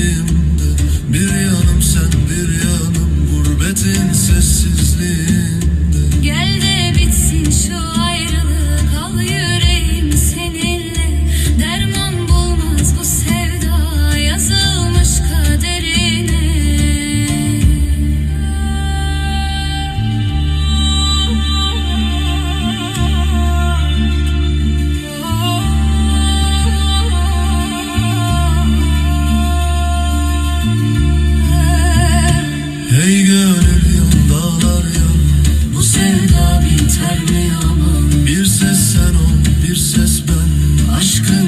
elimde Bir yanım sen bir yanım gurbetin sessizliği. söz bu aşkın